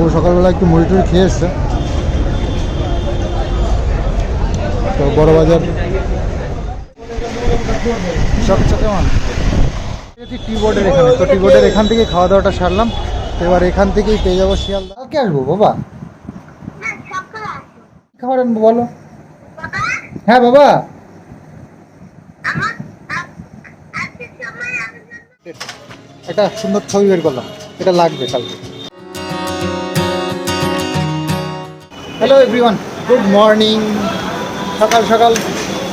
ও সকালবেলা একটু মুড়ি টুড়ি খেয়ে এসছে তো বড় বাজার এখানে। তো এখান থেকে খাওয়া দাওয়াটা সারলাম। এবার এখান থেকেই পেয়ে যাব শিয়ালদা। বাবা? খাবার আনব বলো? হ্যাঁ বাবা। একটা সুন্দর ছবি বের করলাম। এটা লাগবে কালকে। হ্যালো এভরিওয়ান গুড মর্নিং সকাল সকাল,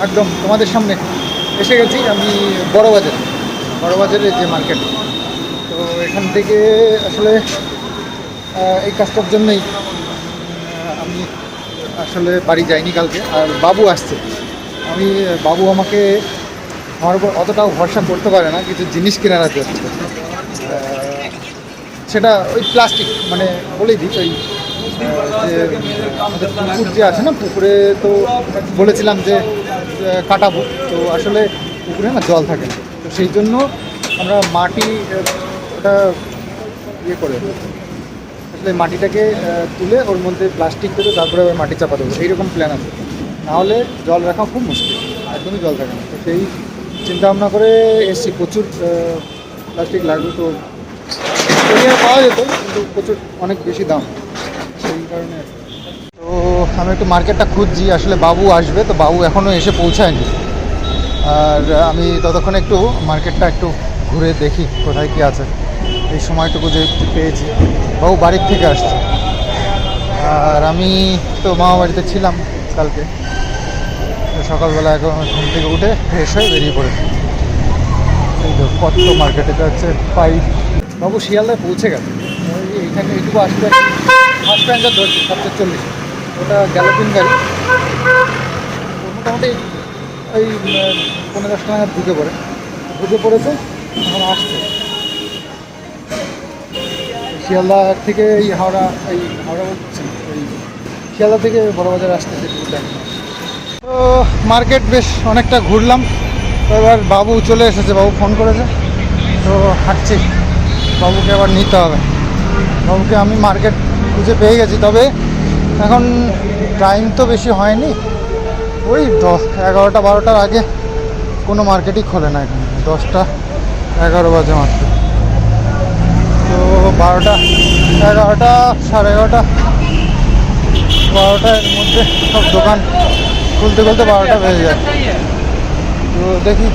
একদম তোমাদের সামনে এসে গেছি আমি বড় বাজারে বড় বাজারের যে মার্কেট। তো এখান থেকে আসলে এই কাজটার জন্যই আমি আসলে বাড়ি যাইনি কালকে। আর বাবু আসছে। আমি, বাবু আমাকে আমার উপর অতটাও ভরসা করতে পারে না, কিছু জিনিস কেনার জন্য সেটা ওই প্লাস্টিক মানে বলেই দিই, ওই যে পুকুর যে আছে না, পুকুরে তো বলেছিলাম যে কাটাবো। তো আসলে পুকুরে না জল থাকে না। তো সেই জন্য আমরা মাটি ওটা ইয়ে করে আসলে মাটিটাকে তুলে ওর মধ্যে প্লাস্টিক দেবে তারপরে আবার মাটি চাপা দেবো। এইরকম প্ল্যান আছে। নাহলে জল রাখা খুব মুশকিল। একদমই জল থাকে না। তো সেই চিন্তা ভাবনা করে এসছি। প্রচুর প্লাস্টিক লাগবে তো। পাওয়া যেত, কিন্তু প্রচুর অনেক বেশি দাম। আমি একটু মার্কেটটা খুঁজছি, আসলে বাবু আসবে, তো বাবু এখনও এসে পৌঁছায়নি। আর আমি ততক্ষণ একটু মার্কেটটা একটু ঘুরে দেখি কোথায় কি আছে। এই সময়টুকু যে পেয়েছি, বাবু বাড়ির থেকে আসছে। আর আমি তো মামা বাড়িতে ছিলাম কালকে। সকালবেলা এখন ঘুম থেকে উঠে ফ্রেশ হয়ে বেরিয়ে পড়েছি। এই তো কত মার্কেটে যাচ্ছে পাইপ বাবু শিয়ালদায় পৌঁছে গেছে এইখানে এইটুকু আসতে ফার্স্ট প্যাঞ্জার ধরছি সাতশো চল্লিশ। ওটা গ্যালোপিন গাড়ি। মোটামুটি ওই পনেরো দশ টাকা ঢুকে পড়ে। ঢুকে পড়েছে, এখন আসছে। শিয়ালদা থেকে এই হাওড়া এই হাওড়া বলছি, এই শিয়ালদা থেকে বড়বাজার আসতেছে তো মার্কেট বেশ অনেকটা ঘুরলাম। তো এবার বাবু চলে এসেছে, বাবু ফোন করেছে। তো হাঁটছি। বাবুকে আবার নিতে হবে। বাবুকে আমি মার্কেট খুঁজে পেয়ে গেছি। তবে এখন টাইম তো বেশি হয়নি। ওই দশ, এগারোটা বারোটার আগে কোনো মার্কেটই খোলে না এখানে। দশটা, এগারো বাজে মাত্র। তো বারোটা, এগারোটা, সাড়ে এগারোটা, বারোটার মধ্যে সব দোকান খুলতে খুলতে বারোটা বেজে যায়। তো দেখি,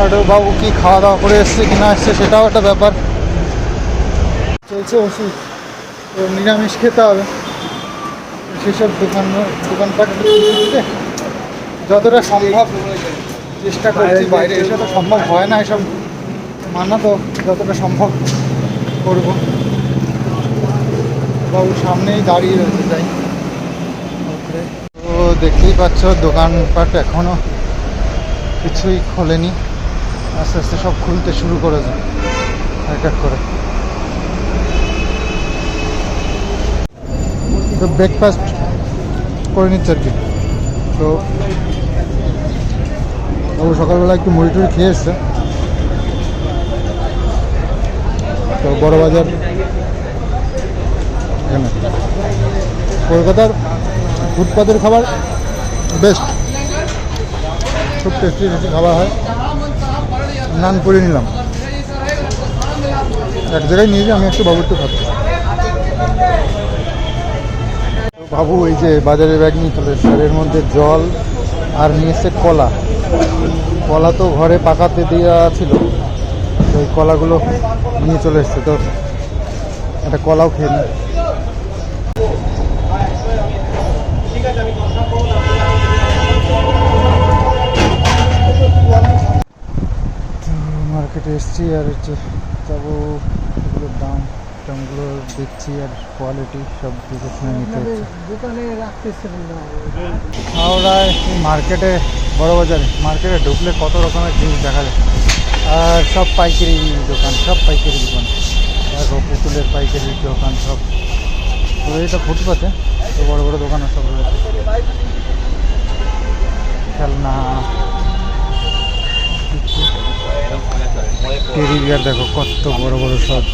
আর বাবু কি খাওয়া দাওয়া করে এসছে কি না এসছে সেটাও একটা ব্যাপার। চলছে ওষুধ। নিরামিষ খেতে হবে। সেসব দোকান দোকানপাট যতটা সম্ভব চেষ্টা করছি বাইরে। এসে তো সম্ভব হয় না এসব মানা তো যতটা সম্ভব করব। বাবু সামনেই দাঁড়িয়ে রয়েছে যাই। তো দেখতেই পাচ্ছ দোকানপাট এখনও কিছুই খোলেনি। আস্তে আস্তে সব খুলতে শুরু করেছে। এক এক করে। ব্রেকফাস্ট করে নিচ্ছে আর কি। তো ও সকালবেলা একটু মুড়ি টুড়ি খেয়ে এসছে। তো বড় বাজার এখানে। কলকাতার ফুটপাতের খাবার বেস্ট খুব টেস্টি টেস্টি খাবার হয়। নান করে নিলাম। এক জায়গায় নিয়ে যে আমি একটু বাবু একটু খাচ্ছি তো বাবু, এই যে বাজারে ব্যাগ নিয়ে চলে এসছে। এর মধ্যে জল আর নিয়ে এসছে কলা। কলা তো ঘরে পাকাতে দেওয়া ছিল। তো কলাগুলো নিয়ে চলে এসছে। তো একটা কলাও খেয়ে নিই মার্কেটে এসেছি আর হচ্ছে যাব এগুলোর দাম। দামগুলো দেখছি আর কোয়ালিটি সব শুনে নিতে হচ্ছে। দোকানে রাখতেছিলেন না? হাওড়ায় এই মার্কেটে বড় বাজারে মার্কেটে ঢুকলে কত রকমের জিনিস দেখা যায়। আর সব পাইকারি দোকান সব পাইকারি দোকান। দেখো পুতুলের পাইকারি দোকান সব। তো এইটা ফুটপাতে তো বড় বড় দোকান সব রয়েছে। খেলনা টেরি বিয়ার দেখো কত বড় বড় সব।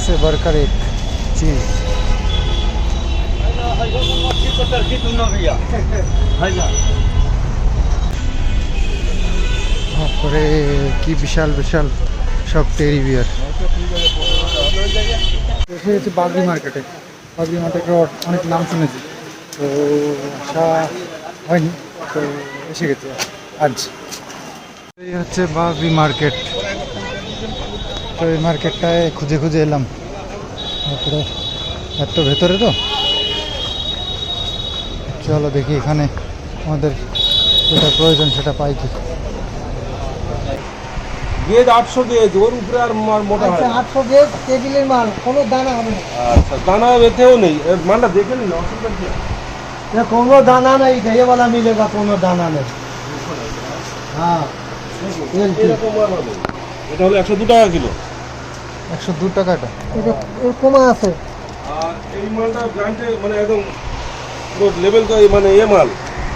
से बढ़कर एक चीज তারপরে কি বিশাল বিশাল সব টেরি বিয়ার এসে গেছি বাগরি মার্কেটে বাগরি মার্কেটে অনেক নাম শুনেছি তো আসা হয়নি তো এসে গেছে আজ এই হচ্ছে বাগরি মার্কেট তো এই মার্কেটটায় খুঁজে খুঁজে এলাম। তারপরে এত ভেতরে তো? চলো দেখি এখানে আমাদের যেটা প্রয়োজন সেটা পাই কি। গেজ আটশো গেজ ওর উপরে আর মোটা হয় আচ্ছা, আটশো গেজ টেবিলের মাল কোনো দানা হবে আচ্ছা দানা এতেও নেই। মালটা দেখে নিন অসুবিধা কোনো দানা নেই গায়েওয়ালা মিলে বা কোনো দানা নেই। হ্যাঁ এটা হলো একশো দু টাকা কিলো। একশো দু টাকাটা। এটা কমা আছে। আর এই মালটা ব্র্যান্ডে মানে একদম পুরো লেভেল মানে এ মাল।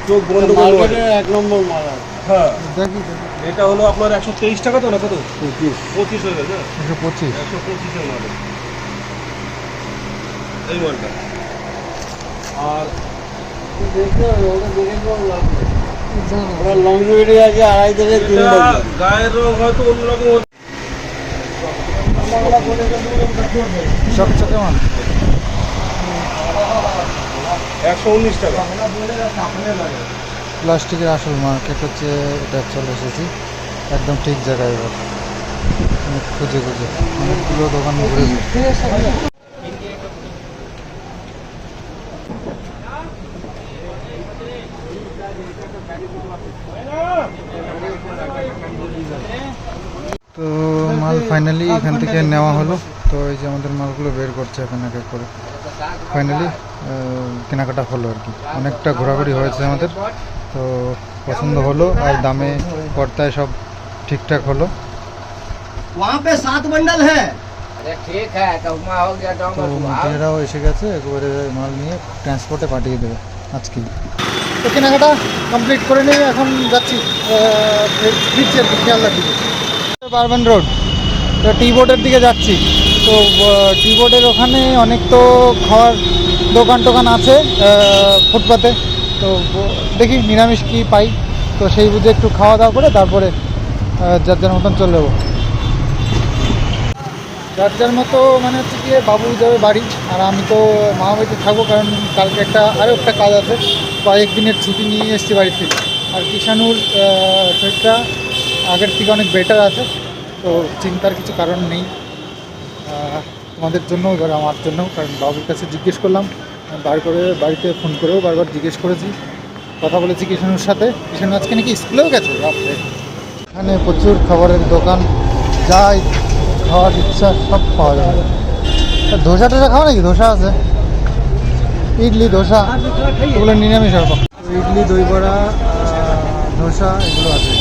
চোখ বন্ধ করে এক নম্বর মাল হ্যাঁ। দেখি এটা হলো আপনার একশো তেইশ টাকা তো না কত? পঁচিশ। হয়ে গেছে? একশো পঁচিশ। একশো পঁচিশের মাল। এই মালটা। আর ওরা লং ভিডিও আছে। আড়াই থেকে তিন গায়ের রং হয়তো অন্যরকম একশো উনিশ টাকা। প্লাস্টিকের আসল মার্কেট হচ্ছে এটা চলে এসেছি। একদম ঠিক জায়গায় এবার। খুঁজে খুঁজে। অনেকগুলো দোকান ঘুরে ঘুরে। তো মাল ফাইনালি এখান থেকে নেওয়া হলো। তো এই যে আমাদের মালগুলো বের করছে এখানে এক করে। ফাইনালি কেনাকাটা হলো আর কি। অনেকটা ঘোরাঘুরি হয়েছে আমাদের। তো পছন্দ হলো আর দামে কর্তায় সব ঠিকঠাক হলো। তো নিজেরাও এসে গেছে একবারে মাল নিয়ে ট্রান্সপোর্টে পাঠিয়ে দেবে আজকেই তো কেনাকাটা কমপ্লিট করে নিয়ে এখন যাচ্ছি আর কি খেয়াল রাখি বারবান রোড তো টি বোর্ডের দিকে যাচ্ছি। তো টি বোর্ডের ওখানে অনেক তো খাওয়ার দোকান টোকান আছে ফুটপাতে। তো দেখি নিরামিষ কি পাই। তো সেই বুঝে একটু খাওয়া দাওয়া করে তারপরে যার যার মতন চলে যাব। যার যার মতো মানে হচ্ছে গিয়ে বাবু যাবে বাড়ি, আর আমি তো মা বাড়িতে থাকব কারণ কালকে একটা আরও একটা কাজ আছে। কয়েক দিনের ছুটি নিয়ে এসেছি বাড়ি থেকে আর কিষানুর শরীরটা আগের থেকে অনেক বেটার আছে। তো চিন্তার কিছু কারণ নেই। তোমাদের জন্য এবার আমার জন্য কারণ বাবুর কাছে জিজ্ঞেস করলাম। বার করে বাড়িতে ফোন করেও বারবার জিজ্ঞেস করেছি। কথা বলেছি কিষানুর সাথে। কিষানু আজকে নাকি স্কুলেও গেছে? রাত্রে এখানে প্রচুর খাবারের দোকান। যাই, খাওয়ার ইচ্ছা, সব পাওয়া যাবে। ধোসা টোসা খাওয়া নাকি? ধোসা আছে। ইডলি, ধোসা, এগুলো নিরামিষ ইডলি, দই বড়া ধোসা, এগুলো আছে।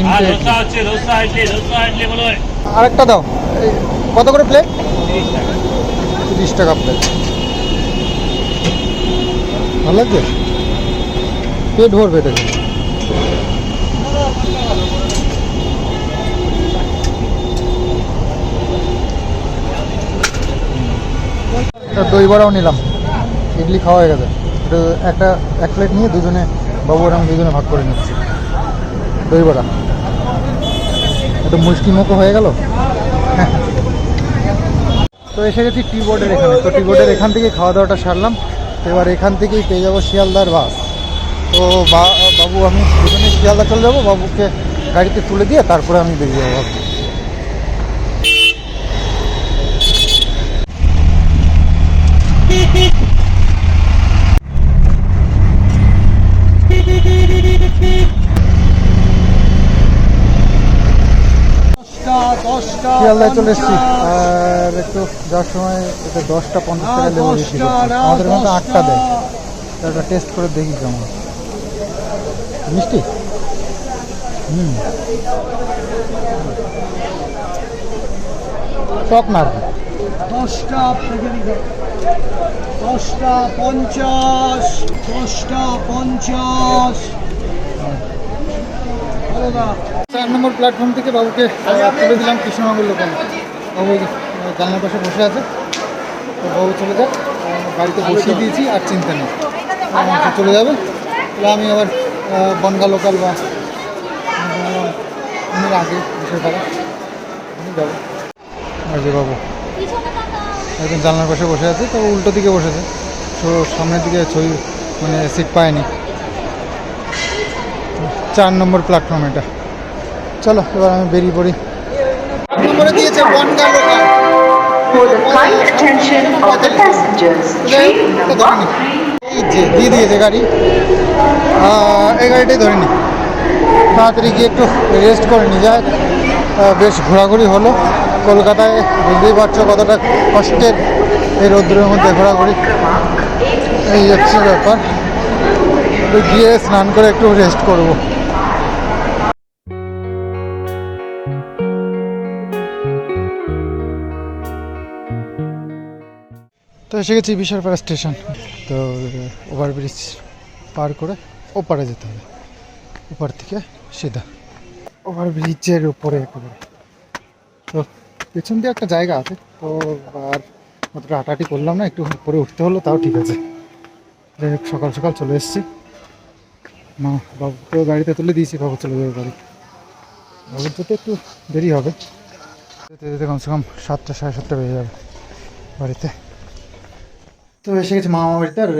তিনটে। আরেকটা দাও। এই, কত করে প্লেট তিরিশ টাকা। প্লেট ভালো লাগছে? পেট ভরবে এটা খেলে। একটা দই বড়াও নিলাম। ইডলি খাওয়া হয়ে গেছে। এটা একটা এক প্লেট নিয়ে দুজনে বাবু আর আমি দুজনে ভাগ করে নিচ্ছি। দই বড়া। একটু মুষ্টি মুখো হয়ে গেল? তো এসে গেছি টি বোর্ডের এখানে। তো টি বোর্ডের এখান থেকে খাওয়া দাওয়াটা সারলাম। এবার এখান থেকেই পেয়ে যাব শিয়ালদার বাস। তো বাবু, আমি দুজনে শিয়ালদা চলে যাব। বাবুকে গাড়িতে তুলে দিয়ে তারপরে আমি বেরিয়ে যাব। শিয়ালদায় চলে এসেছি। আর একটু যাওয়ার সময় এটা দশটা পঞ্চাশ টাকা লেবু বেশি আমাদের মতো আটটা দেয়। এটা টেস্ট করে দেখি কেমন। মিষ্টি? হুম। টক না। দশটা দশটা পঞ্চাশ দশটা পঞ্চাশ। চার নম্বর প্ল্যাটফর্ম থেকে বাবুকে তুলে দিলাম কৃষ্ণনগর লোকাল বাবু ওই জানলার পাশে বসে আছে। তো বাবু চলে যাক। গাড়িতে বসিয়ে দিয়েছি, আর চিন্তা নেই। সে চলে যাবে। তাহলে আমি আবার বনগা লোকাল বা আমার আগে বসে থাকা। আমি যাব। আর যে বাবু, একজন জানলার পাশে বসে আছে, তো উল্টো দিকে বসেছে। তো সামনের দিকে ছবি মানে সিট পায়নি। চার নম্বর প্ল্যাটফর্ম এটা। চলো এবার আমি বেরিয়ে পড়ি। নম্বরে দিয়েছে বনগা লোকাল দিয়ে দিয়েছে গাড়ি। এই গাড়িটাই ধরে নি। তাড়াতাড়ি গিয়ে একটু রেস্ট করে নিয়ে যায়। বেশ ঘোরাঘুরি হলো। কলকাতায় বুঝতেই পারছ কতটা কষ্টের এই রৌদ্রের মধ্যে ঘোরাঘুরি। এই হচ্ছে ব্যাপার। গিয়ে স্নান করে একটু রেস্ট করব। এসে গেছি বিশালপাড়া স্টেশন। তো, ওভারব্রিজ পার করে ওপারে যেতে হবে। ওপার থেকে সিধা। ওভারব্রিজের উপরে একেবারে। তো, পেছন দিয়ে একটা জায়গা আছে। তো, আর অতটা হাঁটাহাঁটি করলাম না, একটু উপরে উঠতে হলো, তাও ঠিক আছে। সকাল সকাল চলে এসেছি। মা বাবুকেও গাড়িতে তুলে দিয়েছি, বাবু চলে যাবে বাড়ি। বাবুর যেতে একটু দেরি হবে। যেতে যেতে কমসে কম সাতটা, সাড়ে সাতটা বেজে যাবে বাড়িতে। তো এসে গেছে মামা বাড়িতে আর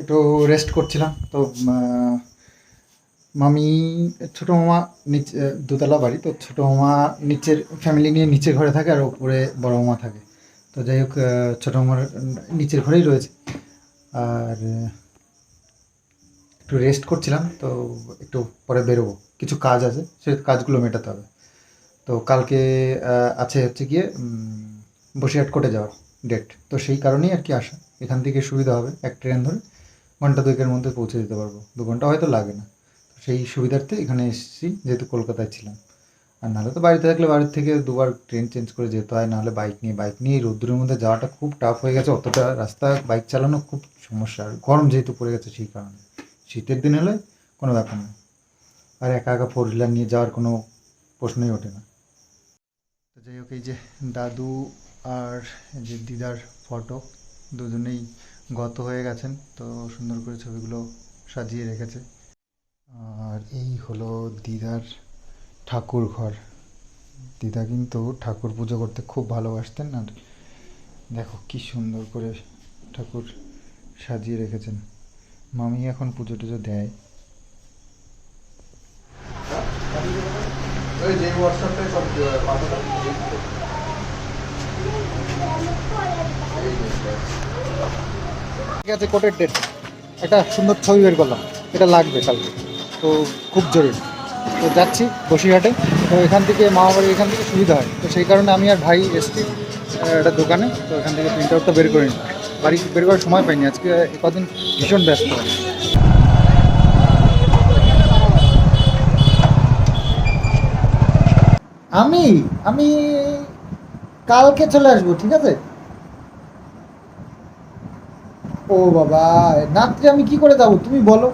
একটু রেস্ট করছিলাম। তো মামি, ছোটো মামা নিচে দোতলা বাড়ি, তো ছোটো মামা নিচের ফ্যামিলি নিয়ে নিচের ঘরে থাকে আর উপরে বড় মামা থাকে। তো যাই হোক ছোটো মামার নিচের ঘরেই রয়েছে। আর, একটু রেস্ট করছিলাম, তো একটু পরে বেরোবো। কিছু কাজ আছে সেই কাজগুলো মেটাতে হবে। তো কালকে আছে হচ্ছে গিয়ে বসিরহাট কোর্টে যাওয়ার ডেট তো সেই কারণেই আর কি আসা। এখান থেকে সুবিধা হবে, এক ট্রেন ধরে ঘণ্টা দুয়েকের মধ্যে পৌঁছে যেতে পারব। দু ঘণ্টা হয়তো লাগে না। সেই সুবিধার্থে এখানে এসেছি, যেহেতু কলকাতায় ছিলাম। আর নাহলে তো বাড়িতে থাকলে বাড়ির থেকে দুবার ট্রেন চেঞ্জ করে যেতে হয়, নাহলে বাইক নিয়ে বাইক নিয়ে এই রোদ্দুরের মধ্যে যাওয়াটা খুব টাফ হয়ে গেছে। অতটা রাস্তা, বাইক চালানো খুব সমস্যা। আর গরম যেহেতু পড়ে গেছে সেই কারণে। শীতের দিন হলে কোনো ব্যাপার না। আর একা একা ফোর হুইলার নিয়ে যাওয়ার কোনো প্রশ্নই ওঠে না। তো যাই হোক, এই যে দাদু আর যে দিদার ফটো দুজনেই গত হয়ে গেছেন, তো সুন্দর করে ছবিগুলো সাজিয়ে রেখেছে। আর এই হলো দিদার ঠাকুর ঘর। দিদা কিন্তু ঠাকুর পুজো করতে খুব ভালোবাসতেন, আর দেখো কি সুন্দর করে ঠাকুর সাজিয়ে রেখেছেন। মামি এখন পুজো টুজো দেয়। ঠিক আছে কোর্টের ডেট একটা সুন্দর ছবি বের করলাম। এটা লাগবে কালকে। তো খুব জরুরি। তো যাচ্ছি বসিরহাটে। তো এখান থেকে মামা বাড়ি এখান থেকে সুবিধা হয়। তো সেই কারণে আমি আর ভাই এসছি একটা দোকানে। তো এখান থেকে প্রিন্ট আউটটা বের করে নিই বাড়ি বের করার সময় পাইনি। আজকে কদিন ভীষণ ব্যস্ত। আমি আমি কালকে চলে আসব, ঠিক আছে? ও বাবা রাত্রে আমি কি করে যাব? তুমি বলো।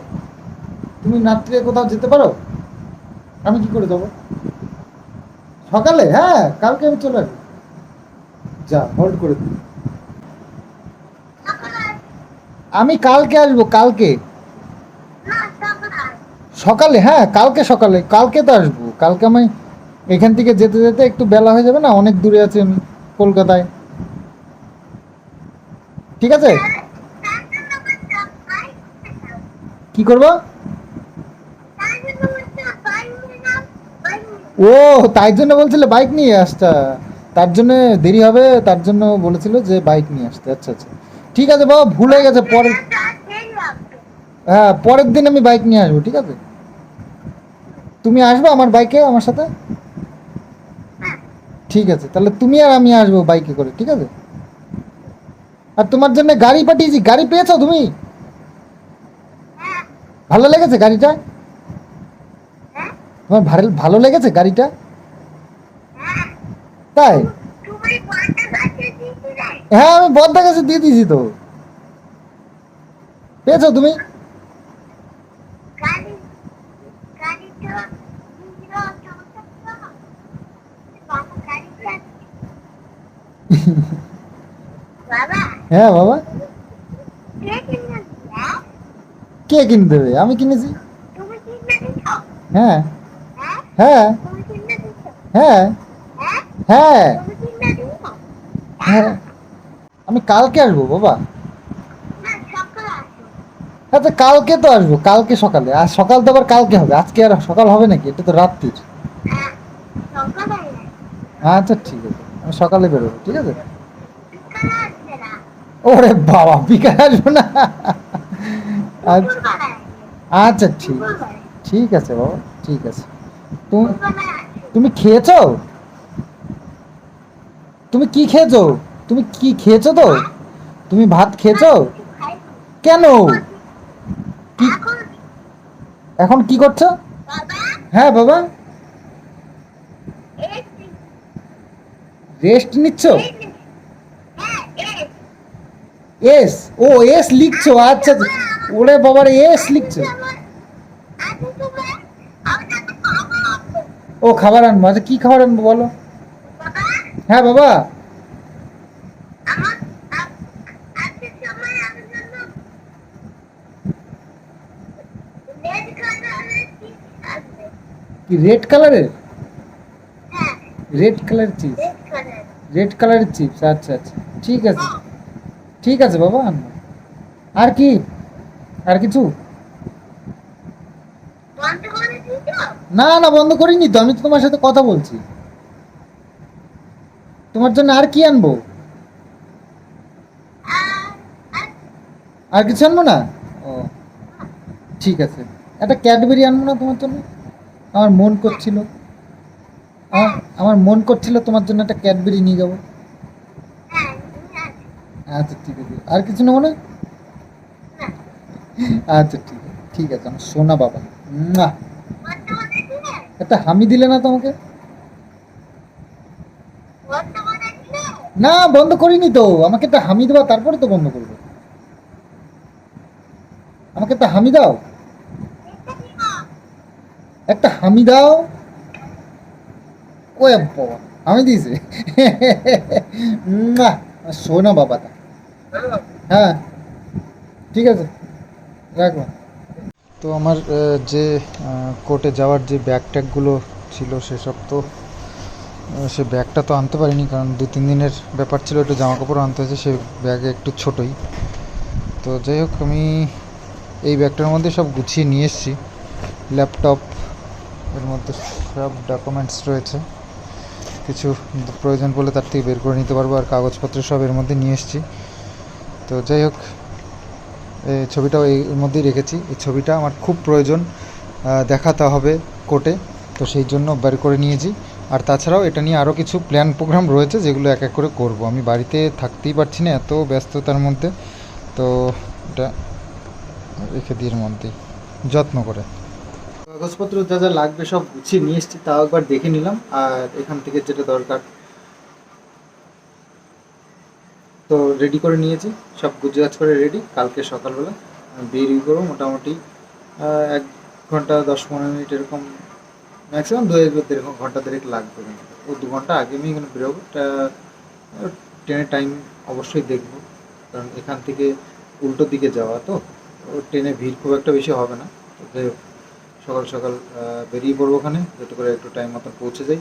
তুমি রাত্রে কোথাও যেতে পারো? আমি কি করে যাব? সকালে? হ্যাঁ কালকে আমি চলে আসব। যা হোল্ড করে দিই আমি কালকে আসব, কালকে। সকালে? হ্যাঁ কালকে সকালে। কালকে তো আসব। কালকে আমি এখান থেকে যেতে যেতে একটু বেলা হয়ে যাবে না? অনেক দূরে আছি আমি, কলকাতায়। ঠিক আছে? কি করব? ও, তাই জন্য বলছিলে বাইক নিয়ে আসতে। তার জন্য দেরি হবে, তার জন্য বলেছিল যে বাইক নিয়ে আসতে। আচ্ছা আচ্ছা। ঠিক আছে বাবা, ভুল গেছে, পরের হ্যাঁ পরের দিন আমি বাইক নিয়ে আসব, ঠিক আছে? তুমি আসবে আমার বাইকে আমার সাথে? ঠিক আছে, তাহলে তুমি আর আমি আসব বাইকে করে, ঠিক আছে? আর তোমার জন্য গাড়ি পাঠিয়েছি, গাড়ি পেয়েছ তুমি? ভালো লেগেছে গাড়িটা? তোমার ভালো ভালো লেগেছে গাড়িটা? তাই? হ্যাঁ আমি বদ্দা গাছে দিয়ে দিয়েছি তো। পেয়েছ তুমি? হ্যাঁ বাবা। কে কিনে দেবে আমি কিনেছি। হ্যাঁ। হ্যাঁ? হ্যাঁ। হ্যাঁ। হ্যাঁ? হ্যাঁ। হ্যাঁ। আমি কালকে আসব বাবা। আসো আচ্ছা কালকে তো আসব কালকে সকালে। আর সকাল তো আবার কালকে হবে। আজকে আর সকাল হবে নাকি? এটা তো রাত্রির। হ্যাঁ আচ্ছা ঠিক আছে। আমি সকালে বেরোবো ঠিক আছে? ওরে বাবা বিকাল আসব না। আচ্ছা আচ্ছা ঠিক ঠিক আছে বাবা ঠিক আছে। তুমি তুমি খেয়েছো? তুমি কি খেয়েছো? তুমি কি খেয়েছো তো? তুমি ভাত খেয়েছো? কেন? কি এখন কি করছ? হ্যাঁ বাবা। রেস্ট নিচ্ছ? হ্যাঁ এস ও এস লিখছো আচ্ছা আচ্ছা। ওরে বাবার, এস লিখছো। ও খাবার আনব আচ্ছা কি খাবার আনব বলো? হ্যাঁ বাবা। কি রেড কালারের রেড কালারের চিপস রেড কালারের চিপস আচ্ছা আচ্ছা। ঠিক আছে। ঠিক আছে বাবা আর কি? আর কিছু? না না বন্ধ করিনি তো আমি তো তোমার সাথে কথা বলছি। তোমার জন্য আর কি আনব? আর কিছু আনব না? ও ঠিক আছে। একটা ক্যাডবেরি আনব না তোমার জন্য? আমার মন করছিল। আমার আমার মন করছিল তোমার জন্য একটা ক্যাডবেরি নিয়ে যাব। হ্যাঁ আচ্ছা ঠিক আছে। আর কিছু নেব না? আচ্ছা ঠিক আছে ঠিক আছে, আমার সোনা বাবা। দিলে একটা হামি দিলে না তোমাকে? না, বন্ধ করিনি তো। আমাকে একটা হামি দেবা, তারপরে তো বন্ধ করব। আমাকে একটা হামি দাও। একটা হামি দাও। ও বাবা আমি দিয়েছে। আমার সোনা বাবাটা। হ্যাঁ ঠিক আছে। রাখলাম তো আমার যে কোর্টে যাওয়ার যে ব্যাগ ট্যাগগুলো ছিল সেসব তো সে ব্যাগটা তো আনতে পারিনি কারণ দু তিন দিনের ব্যাপার ছিল, একটু জামা কাপড় আনতে হয়েছে, সে ব্যাগে একটু ছোটোই। তো যাই হোক, আমি এই ব্যাগটার মধ্যে সব গুছিয়ে নিয়ে এসেছি। ল্যাপটপ এর মধ্যে সব ডকুমেন্টস রয়েছে। কিছু প্রয়োজন পড়লে তার থেকে বের করে নিতে পারব, আর কাগজপত্র সব এর মধ্যে নিয়ে এসেছি। তো যাই হোক ছবিটাও এর মধ্যেই রেখেছি। এই ছবিটা আমার খুব প্রয়োজন। দেখাতে হবে কোর্টে। তো সেই জন্য বের করে নিয়েছি। আর তাছাড়াও এটা নিয়ে আরও কিছু প্ল্যান প্রোগ্রাম রয়েছে যেগুলো এক এক করে করব। আমি বাড়িতে থাকতেই পারছি না এত ব্যস্ততার মধ্যে। তো এটা রেখে দিই এর মধ্যেই যত্ন করে। কাগজপত্র যা যা লাগবে সব গুছিয়ে নিয়ে এসেছি, তাও একবার দেখে নিলাম। আর এখান থেকে যেটা দরকার তো রেডি করে নিয়েছি। সব গুজরাট করে রেডি কালকে সকালবেলা বেরিয়ে করব। মোটামুটি এক ঘণ্টা, দশ পনেরো মিনিট এরকম ম্যাক্সিমাম দু এক এরকম ঘণ্টা দেড়েক লাগবে। ও দু ঘণ্টা আগে আমি এখানে বেরোবো। ট্রেনের টাইম অবশ্যই দেখব। কারণ এখান থেকে উল্টো দিকে যাওয়া তো। ট্রেনে ভিড় খুব একটা বেশি হবে না। তো যাই হোক, সকাল সকাল বেরিয়ে পড়ব ওখানে। যাতে করে একটু টাইম মতন পৌঁছে যাই।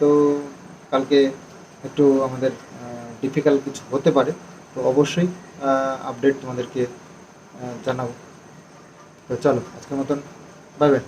তো কালকে একটু আমাদের ডিফিকাল্ট কিছু হতে পারে, তো অবশ্যই আপডেট তোমাদেরকে জানাব। তো চলো, আজকের মতন বাই বাই